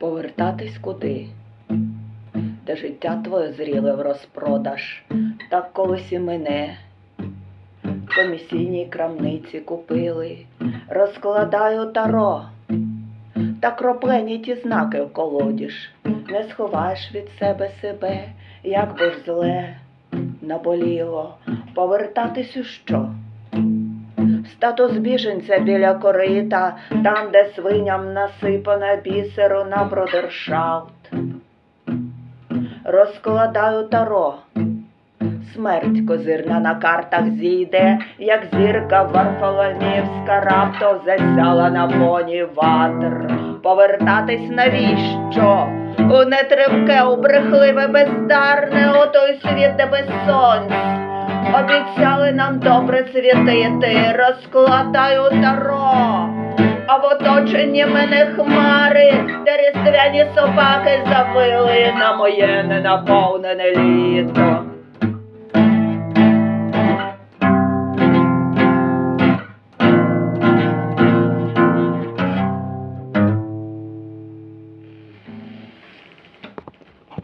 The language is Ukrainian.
повертатись куди? Де життя твоє зріле в розпродаж, так колись і мене. В комісійній крамниці купили, розкладаю таро, та кроплені ті знаки вколодіш, не сховаєш від себе себе, як би зле наболіло, повертатись у що? Статус біженця біля корита, там, де свиням насипана бісеру на бродершафт. Розкладаю таро. Смерть козирна на картах зійде, як зірка Варфоломівська раптом засяла на фоні ватр. Повертатись навіщо? У нетривке, у брехливе, бездарне, у той світ, де без сонць. Обіцяли нам добре світити, розкладаю таро. А в оточенні мене хмари, де різдвяні собаки завили на моє ненаповнене літо.